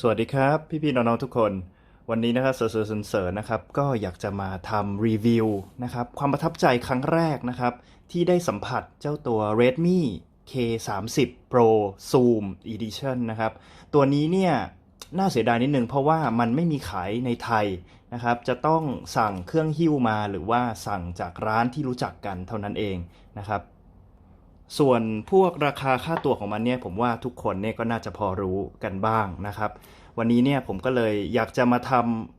สวัสดีครับ พี่ๆน้องๆทุกคน วันนี้นะครับเสือเสือเสือนะครับก็อยากจะมาทำรีวิวนะครับความประทับใจครั้งแรกนะครับ ที่ได้สัมผัสเจ้าตัว Redmi K30 Pro Zoom Edition นะครับ ตัวนี้เนี่ยน่าเสียดายนิดนึงเพราะว่ามันไม่มีขายในไทยนะครับ จะต้องสั่งเครื่องหิ้วมาหรือว่าสั่งจากร้านที่รู้จักกันเท่านั้นเองนะครับ ส่วนพวกราคาค่าตัวของมันเนี่ยผมว่าทุกคนเนี่ยก็น่าจะพอรู้กันบ้างนะครับ วันนี้เนี่ยผมก็เลยอยากจะมาท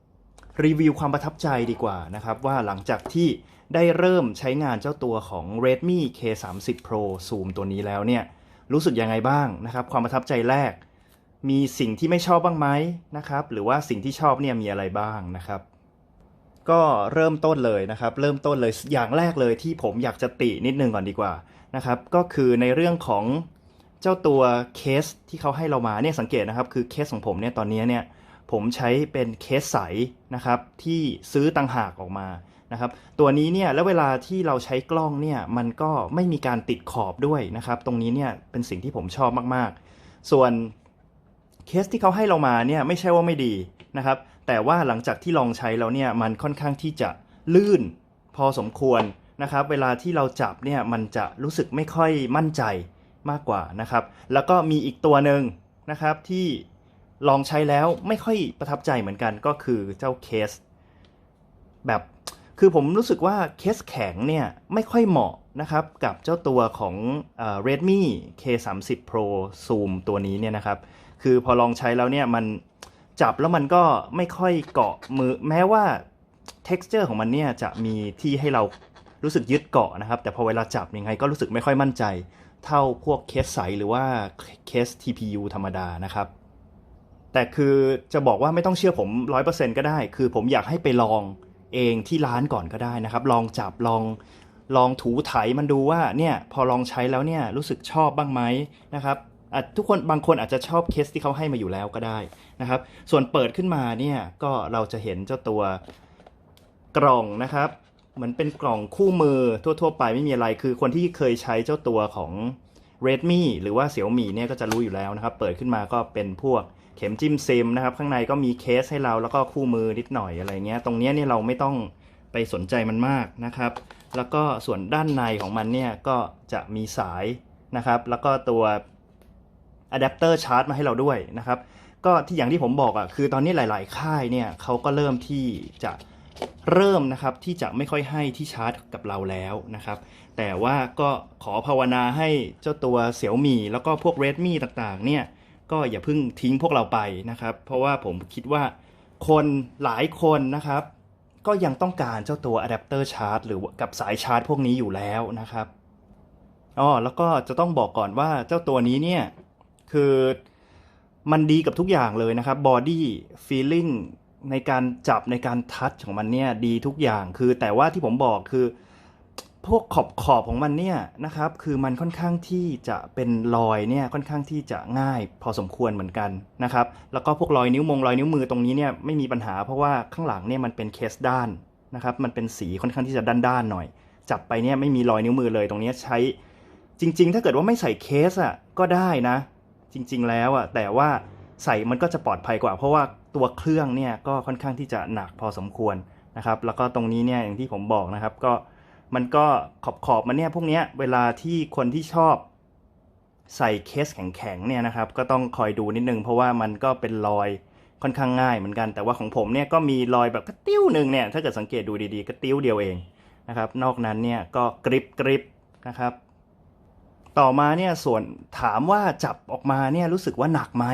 ำรีวิวความประทับใจดีกว่านะครับว่าหลังจากที่ได้เริ่มใช้งานเจ้าตัวของ Redmi K30 Pro Zoom ตัวนี้แล้วเนี่ยรู้สึกยังไงบ้างนะครับ ความประทับใจแรก มีสิ่งที่ไม่ชอบบ้างไหมนะครับ หรือว่าสิ่งที่ชอบเนี่ยมีอะไรบ้างนะครับ ก็เริ่มต้นเลยนะครับ เริ่มต้นเลยอย่างแรกเลยที่ผมอยากจะตินิดนึงก่อนดีกว่า นะครับก็คือในเรื่องของเจ้าตัวเคสที่เขาให้เรามาเนี่ยสังเกตนะครับคือเคสของผมเนี่ยตอนนี้เนี่ยผมใช้เป็นเคสใสนะครับที่ซื้อต่างหากออกมานะครับตัวนี้เนี่ยแล้วเวลาที่เราใช้กล้องเนี่ยมันก็ไม่มีการติดขอบด้วยนะครับตรงนี้เนี่ยเป็นสิ่งที่ผมชอบมากๆ ส่วนเคสที่เขาให้เรามาเนี่ยไม่ใช่ว่าไม่ดีนะครับแต่ว่าหลังจากที่ลองใช้แล้วเนี่ยมันค่อนข้างที่จะลื่นพอสมควร นะครับเวลาที่เราจับเนี่ยมันจะรู้สึกไม่ค่อยมั่นใจมากกว่านะครับ แล้วก็มีอีกตัวหนึ่งนะครับที่ลองใช้แล้วไม่ค่อยประทับใจเหมือนกันก็คือเจ้าเคส แบบคือผมรู้สึกว่าเคสแข็งเนี่ยไม่ค่อยเหมาะนะครับ กับเจ้าตัวของเอ่อ Redmi K30 Pro Zoom ตัวนี้เนี่ยนะครับ คือพอลองใช้แล้วเนี่ยมันจับแล้วมันก็ไม่ค่อยเกาะมือแม้ว่า texture ของมันเนี่ยจะมีที่ให้เรา รู้สึกยึดเกาะนะครับ แต่พอเวลาจับยังไงก็รู้สึกไม่ค่อยมั่นใจ เท่าพวกเคสใสหรือว่าเคส TPU ธรรมดานะครับ แต่คือจะบอกว่าไม่ต้องเชื่อผม 100%ก็ได้ คือผมอยากให้ไปลองเองที่ร้านก่อนก็ได้นะครับ ลองจับลองลองถูไถมันดูว่าเนี่ยพอลองใช้แล้วเนี่ยรู้สึกชอบบ้างไหมนะครับทุกคนบางคนอาจจะชอบเคสที่เขาให้มาอยู่แล้วก็ได้นะครับ ส่วนเปิดขึ้นมาเนี่ยก็เราจะเห็นเจ้าตัวกล่องนะครับ เหมือนเป็นกล่องคู่มือทั่ว ๆ ไปไม่มีอะไรคือคนที่เคยใช้เจ้าตัวของ Redmi หรือว่า Xiaomi เนี่ยก็จะรู้อยู่แล้วนะครับ เปิดขึ้นมาก็เป็นพวกเข็มจิ้มซิมนะครับ ข้างในก็มีเคสให้เราแล้วก็คู่มือนิดหน่อยอะไรเงี้ย ตรงเนี้ยเนี่ยเราไม่ต้องไปสนใจมันมากนะครับ แล้วก็ส่วนด้านในของมันเนี่ยก็จะมีสายนะครับ แล้วก็ตัวอะแดปเตอร์ชาร์จมาให้เราด้วยนะครับ ก็ที่อย่างที่ผมบอกอะ่ะคือตอนนี้หลาย ๆ ค่ายเนี่ยเขาก็เริ่มที่จะ เริ่มนะครับที่จะไม่ค่อยให้ที่ชาร์จกับเราแล้วนะครับ แต่ว่าก็ขอภาวนาให้เจ้าตัวเสี่ยวมีแล้วก็พวก Redmi ต่างๆ เนี่ย ก็อย่าเพิ่งทิ้งพวกเราไปนะครับ เพราะว่าผมคิดว่าคนหลายคนนะครับ ก็ยังต้องการเจ้าตัวอะแดปเตอร์ชาร์จหรือกับสายชาร์จพวกนี้อยู่แล้วนะครับอ๋อแล้วก็จะต้องบอกก่อนว่าเจ้าตัวนี้เนี่ย คือมันดีกับทุกอย่างเลยนะครับบอดี้ฟีลลิ่ง ในการจับในการทัชของมันเนี่ยดีทุกอย่างคือแต่ว่าที่ผมบอกคือ พวกขอบขอบของมันเนี่ยนะครับ คือมันค่อนข้างที่จะเป็นรอยเนี่ยค่อนข้างที่จะง่ายพอสมควรเหมือนกันนะครับ แล้วก็พวกรอยนิ้วมงรอยนิ้วมือตรงนี้เนี่ยไม่มีปัญหาเพราะว่าข้างหลังเนี่ยมันเป็นเคสด้านนะครับ มันเป็นสีค่อนข้างที่จะด้านๆหน่อย จับไปเนี่ยไม่มีรอยนิ้วมือเลยตรงนี้ใช้จริง ๆ ถ้าเกิดว่าไม่ใส่เคสอะก็ได้นะ จริง ๆ แล้วอะแต่ว่าใส่มันก็จะปลอดภัยกว่า เพราะว่า ตัวเครื่องเนี่ยก็ค่อนข้างที่จะหนักพอสมควรนะครับ แล้วก็ตรงนี้เนี่ยอย่างที่ผมบอกนะครับ ก็มันก็ขอบขอบๆมันเนี่ยพวกเนี้ยเวลาที่คนที่ชอบใส่เคสแข็งๆเนี่ยนะครับ ก็ต้องคอยดูนิดนึงเพราะว่ามันก็เป็นรอยค่อนข้างง่ายเหมือนกัน แต่ว่าของผมเนี่ยก็มีรอยแบบกระติ้วหนึ่งเนี่ยถ้าเกิดสังเกตดูดีๆกระติ้วเดียวเองนะครับ นอกนั้นเนี่ยก็กริบกริบนะครับ ต่อมาเนี่ยส่วนถามว่าจับออกมาเนี่ยรู้สึกว่าหนักไหม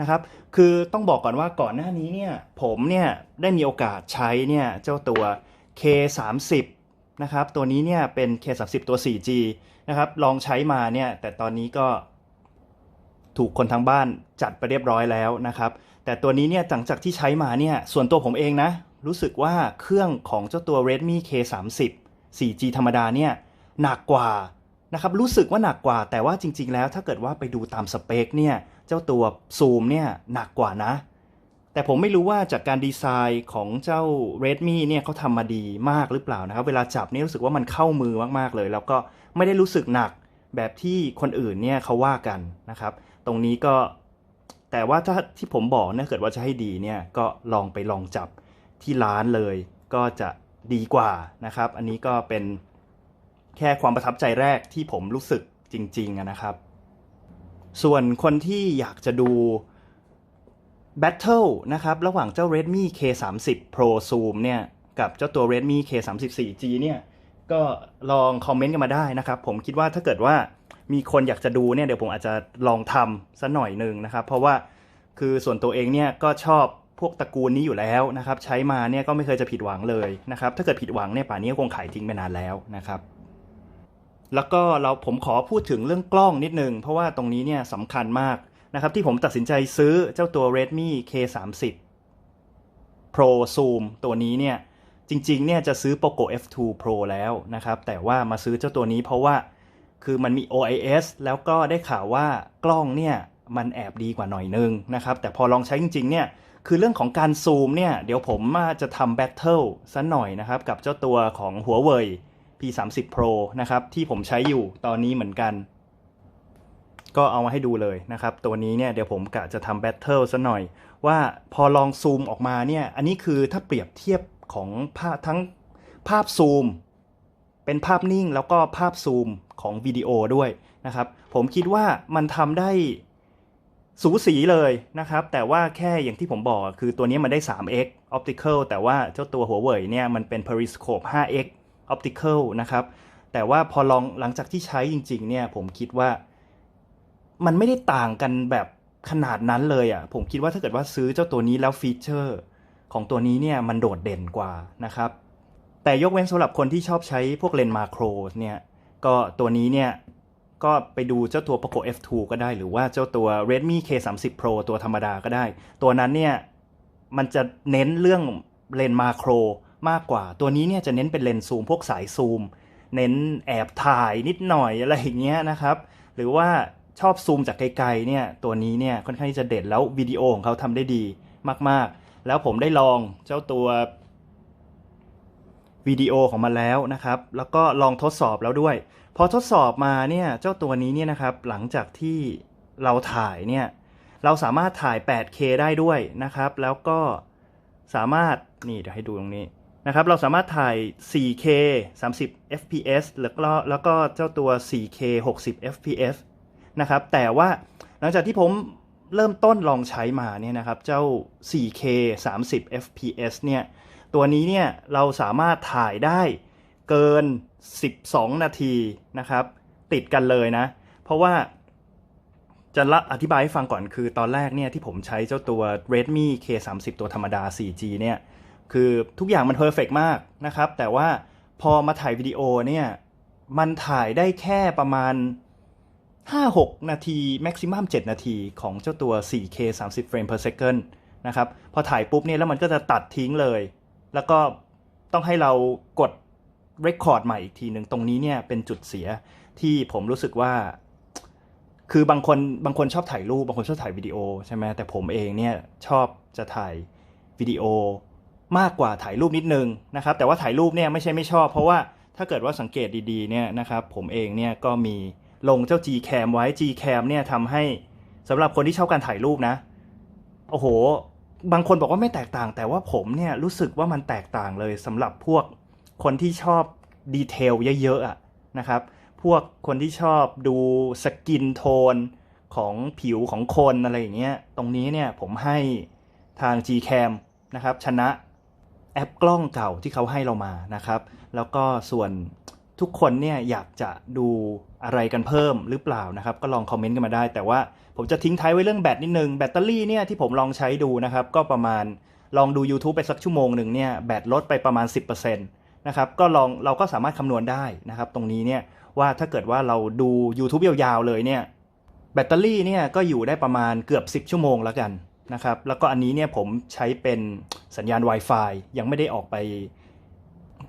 นะครับ คือต้องบอกก่อนว่าก่อนหน้านี้เนี่ยผมเนี่ยได้มีโอกาสใช้เนี่ยเจ้าตัว K30 นะครับ ตัวนี้เนี่ยเป็น K30 ตัว 4G นะครับ ลองใช้มาเนี่ยแต่ตอนนี้ก็ถูกคนทางบ้านจัดไปเรียบร้อยแล้วนะครับ แต่ตัวนี้เนี่ยหลังจากที่ใช้มาเนี่ยส่วนตัวผมเองนะ รู้สึกว่าเครื่องของเจ้าตัว Redmi K30 4G ธรรมดาเนี่ยหนักกว่านะครับรู้สึกว่าหนักกว่าแต่ว่าจริง ๆ แล้วถ้าเกิดว่าไปดูตามสเปคเนี่ย เจ้าตัวซูมเนี่ยหนักกว่านะ แต่ผมไม่รู้ว่าจากการดีไซน์ของเจ้า Redmi เนี่ยเขาทำมาดีมากหรือเปล่านะครับ เวลาจับนี่รู้สึกว่ามันเข้ามือมากๆเลย แล้วก็ไม่ได้รู้สึกหนักแบบที่คนอื่นเนี่ยเขาว่ากันนะครับ ตรงนี้ก็แต่ว่าถ้าที่ผมบอกเนี่ยเกิดว่าจะให้ดีเนี่ยก็ลองไปลองจับที่ร้านเลย ก็จะดีกว่านะครับ อันนี้ก็เป็นแค่ความประทับใจแรกที่ผมรู้สึกจริง ๆนะครับ ส่วนคนที่อยากจะดู Battle นะครับ ระหว่างเจ้า Redmi K30 Pro Zoom เนี่ย กับเจ้าตัว Redmi K34G เนี่ย ก็ลองคอมเมนต์กันมาได้นะครับ ผมคิดว่าถ้าเกิดว่ามีคนอยากจะดูเนี่ย เดี๋ยวผมอาจจะลองทำสัหน่อยหนึ่งนะครับ เพราะว่าคือส่วนตัวเองเนี่ย ก็ชอบพวกตระกูลนี้อยู่แล้วนะครับ ใช้มาเนี่ยก็ไม่เคยจะผิดหวังเลยนะครับ ถ้าเกิดผิดหวังเนี่ยป่านนี้ก็คงขายทิ้งไปนานแล้วนะครับ แล้วก็เราผมขอพูดถึงเรื่องกล้องนิดนึง เพราะว่าตรงนี้เนี่ยสำคัญมากนะครับที่ผมตัดสินใจซื้อเจ้าตัว Redmi K30 Pro Zoom ตัวนี้เนี่ยจริงๆเนี่ยจะซื้อ Poco F2 Pro แล้วนะครับ แต่ว่ามาซื้อเจ้าตัวนี้เพราะว่าคือมันมี OIS แล้วก็ได้ข่าวว่ากล้องเนี่ยมันแอบดีกว่าหน่อยนึงนะครับ แต่พอลองใช้จริงๆเนี่ยคือเรื่องของการซูมเนี่ยเดี๋ยวผมจะทำแบทเทิลสัหน่อยนะครับ กับเจ้าตัวของหัวเว่ P30 Pro นะครับ ที่ผมใช้อยู่ตอนนี้เหมือนกัน ก็เอามาให้ดูเลยนะครับ ตัวนี้เนี่ยเดี๋ยวผมกะจะทำแบทเทิลซะหน่อย ว่าพอลองซูมออกมาเนี่ย อันนี้คือถ้าเปรียบเทียบของภาพทั้งภาพซูม เป็นภาพนิ่งแล้วก็ภาพซูมของวิดีโอด้วยนะครับ ผมคิดว่ามันทำได้สูสีเลยนะครับ แต่ว่าแค่อย่างที่ผมบอกคือตัวนี้มันได้ 3x optical แต่ว่าเจ้าตัวหัวเว่ยเนี่ยมันเป็น periscope 5x optical นะครับ แต่ว่าพอลองหลังจากที่ใช้จริง ๆ เนี่ย ผมคิดว่ามันไม่ได้ต่างกันแบบขนาดนั้นเลยอะ่ะ ผมคิดว่าถ้าเกิดว่าซื้อเจ้าตัวนี้แล้วฟีเจอร์ของตัวนี้เนี่ยมันโดดเด่นกว่านะครับ แต่ยกเว้นสำหรับคนที่ชอบใช้พวกเลนส์มาโครเนี่ย ก็ตัวนี้เนี่ยก็ไปดูเจ้าตัว Poco F2 ก็ได้ หรือว่าเจ้าตัว Redmi K30 Pro ตัวธรรมดาก็ได้ ตัวนั้นเนี่ย มันจะเน้นเรื่องเลนส์มาโคร มากกว่า ตัวนี้เนี่ยจะเน้นเป็นเลนส์ซูม พวกสายซูม เน้นแอบถ่ายนิดหน่อยอะไรอย่างเงี้ยนะครับ หรือว่าชอบซูมจากไกลๆเนี่ยตัวนี้เนี่ยค่อนข้างที่จะเด่นแล้ววิดีโอของเขาทำได้ดีมากๆ แล้วผมได้ลองเจ้าตัววิดีโอของมันแล้วนะครับ แล้วก็ลองทดสอบแล้วด้วย พอทดสอบมาเนี่ยเจ้าตัวนี้เนี่ยนะครับหลังจากที่เราถ่ายเนี่ยเราสามารถถ่าย 8K ได้ด้วยนะครับ แล้วก็สามารถนี่เดี๋ยวให้ดูตรงนี้ นะครับเราสามารถถ่าย 4K 30 fps แล้วก็แล้วก็เจ้าตัว 4K 60 fps นะครับแต่ว่าหลังจากที่ผมเริ่มต้นลองใช้มาเนี่ยนะครับเจ้า 4K 30 fps เนี่ยตัวนี้เนี่ยเราสามารถถ่ายได้เกิน 12 นาทีนะครับ ติดกันเลยนะ เพราะว่าจะละอธิบายให้ฟังก่อนคือตอนแรกเนี่ยที่ผมใช้เจ้าตัว Redmi K30 ตัวธรรมดา 4G เนี่ย คือทุกอย่างมันเพอร์เฟกมากนะครับ แต่ว่าพอมาถ่ายวิดีโอเนี่ย มันถ่ายได้แค่ประมาณ 5-6 นาที maximum 7 นาทีของเจ้าตัว 4K 30 frame per second นะครับ พอถ่ายปุ๊บเนี่ยแล้วมันก็จะตัดทิ้งเลย แล้วก็ต้องให้เรากด record ใหม่อีกทีหนึ่งตรงนี้เนี่ยเป็นจุดเสียที่ผมรู้สึกว่า คือบางคนบางคนชอบถ่ายรูป บางคนชอบถ่ายวิดีโอใช่ไหมแต่ผมเองเนี่ยชอบจะถ่ายวิดีโอ มากกว่าถ่ายรูปนิดนึงนะครับ แต่ว่าถ่ายรูปเนี่ยไม่ใช่ไม่ชอบ เพราะว่าถ้าเกิดว่าสังเกตดีๆเนี่ยนะครับผมเองเนี่ยก็มีลงเจ้า Gcam ไว้ Gcam เนี่ยทำให้สำหรับคนที่ชอบการถ่ายรูปนะ โอ้โห บางคนบอกว่าไม่แตกต่าง แต่ว่าผมเนี่ยรู้สึกว่ามันแตกต่างเลยสำหรับพวกคนที่ชอบดีเทลเยอะๆอะนะครับ พวกคนที่ชอบดูสกินโทนของผิวของคนอะไรอย่างเงี้ย ตรงนี้เนี่ยผมให้ทาง Gcam นะครับชนะ แอปกล้องเก่าที่เขาให้เรามานะครับ แล้วก็ส่วนทุกคนเนี่ยอยากจะดูอะไรกันเพิ่มหรือเปล่านะครับ ก็ลองคอมเมนต์กันมาได้ แต่ว่าผมจะทิ้งท้ายไว้เรื่องแบตนิดนึง แบตเตอรี่เนี่ยที่ผมลองใช้ดูนะครับ ก็ประมาณลองดู YouTube ไปสักชั่วโมงหนึ่งเนี่ยแบตลดไปประมาณ 10%นะครับก็ลองเราก็สามารถคำนวณได้นะครับ ตรงนี้เนี่ยว่าถ้าเกิดว่าเราดู YouTube ยาวๆเลยเนี่ยแบตเตอรี่เนี่ยก็อยู่ได้ประมาณเกือบ 10 ชั่วโมงแล้วกัน นะครับ แล้วก็อันนี้เนี่ยผมใช้เป็นสัญญาณ Wi-Fi ยังไม่ได้ออกไป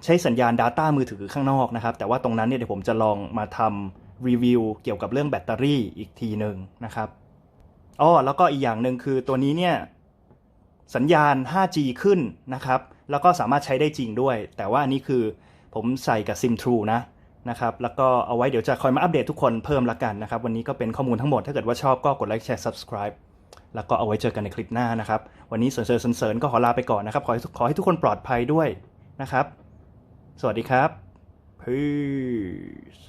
ใช้สัญญาณ Data มือถือข้างนอกนะครับ แต่ว่าตรงนั้นเนี่ยเดี๋ยวผมจะลองมาทำรีวิวเกี่ยวกับเรื่องแบตเตอรี่อีกทีหนึ่งนะครับอ๋อแล้วก็อีกอย่างหนึ่งคือตัวนี้เนี่ยสัญญาณ 5G ขึ้นนะครับ แล้วก็สามารถใช้ได้จริงด้วย แต่ว่าอันนี้คือผมใส่กับ SIM True นะนะครับ แล้วก็เอาไว้เดี๋ยวจะคอยมาอัปเดตทุกคนเพิ่มละกันนะครับ วันนี้ก็เป็นข้อมูลทั้งหมด ถ้าเกิดว่าชอบก็กดไลค์แชร์ subscribe แล้วก็เอาไว้เจอกันในคลิปหน้านะครับ วันนี้เสริญเสริญเสริญก็ขอลาไปก่อนนะครับ ขอให้ขอให้ทุกคนปลอดภัยด้วยนะครับ สวัสดีครับ Peace